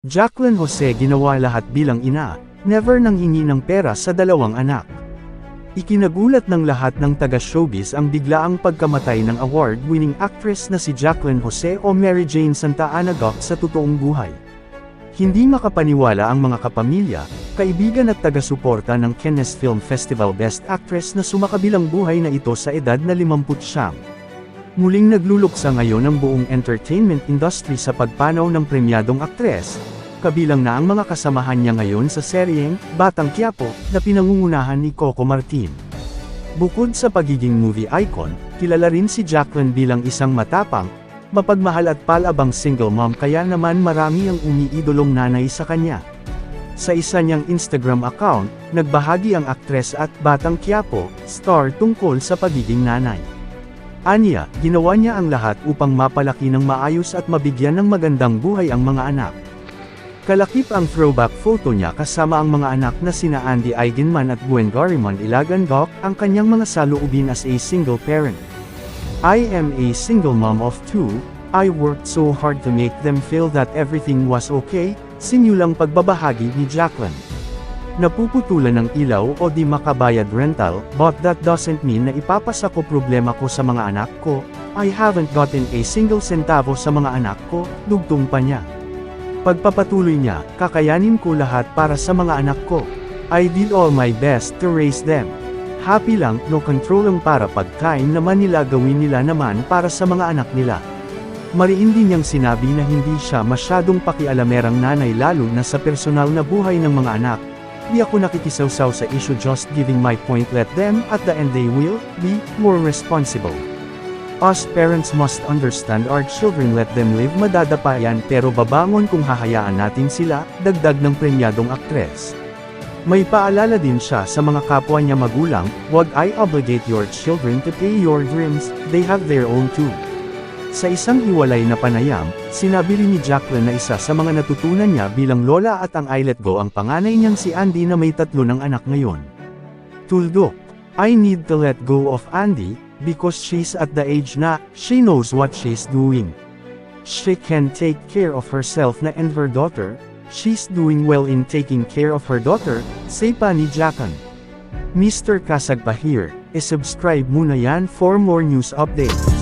Jacqueline Jose ginawa lahat bilang ina, never nang hingi ng pera sa dalawang anak. Ikinagulat ng lahat ng taga-showbiz ang biglaang pagkamatay ng award-winning actress na si Jacqueline Jose o Mary Jane Santa Ana Goc sa totoong buhay. Hindi makapaniwala ang mga kapamilya, kaibigan at taga-suporta ng Cannes Film Festival Best Actress na sumakabilang buhay na ito sa edad na 50 Muling nagluluksa ngayon ang buong entertainment industry sa pagpanaw ng premyadong aktres, kabilang na ang mga kasamahan niya ngayon sa seryeng Batang Quiapo na pinangungunahan ni Coco Martin. Bukod sa pagiging movie icon, kilala rin si Jacqueline bilang isang matapang, mapagmahal at palabang single mom kaya naman marami ang umiidolong nanay sa kanya. Sa isa niyang Instagram account, nagbahagi ang aktres at Batang Quiapo, star tungkol sa pagiging nanay. Anya, ginawa niya ang lahat upang mapalaki ng maayos at mabigyan ng magandang buhay ang mga anak. Kalakip ang throwback photo niya kasama ang mga anak na sina Andy Eigenman at Gwen Garimond Ilagan Gok, ang kanyang mga saloobin as a single parent. I am a single mom of two, I worked so hard to make them feel that everything was okay, sinyulang pagbabahagi ni Jacqueline. Napuputulan ng ilaw o di makabayad rental, but that doesn't mean na ipapasa ko problema ko sa mga anak ko, I haven't gotten a single centavo sa mga anak ko, dugtong pa niya. Pagpapatuloy niya, kakayanin ko lahat para sa mga anak ko. I did all my best to raise them. Happy lang, no control lang para pagkain naman nila gawin nila naman para sa mga anak nila. Mariin din niyang sinabi na hindi siya masyadong pakialamerang nanay lalo na sa personal na buhay ng mga anak. Di ako nakikisawsaw sa issue just giving my point let them, at the end they will, be, more responsible. Us parents must understand our children let them live madadapa yan pero babangon kung hahayaan natin sila, dagdag ng premyadong aktres. May paalala din siya sa mga kapwa niya magulang, wag I obligate your children to pay your dreams, they have their own too. Sa isang hiwalay na panayam, sinabi rin ni Jacqueline na isa sa mga natutunan niya bilang lola at ang I let go ang panganay niyang si Andy na may tatlo ng anak ngayon. Tuldok, I need to let go of Andy, because she's at the age na, she knows what she's doing. She can take care of herself na and her daughter, she's doing well in taking care of her daughter, say pa ni Jacqueline. Mr. Kasagpa here, e-subscribe muna yan for more news updates.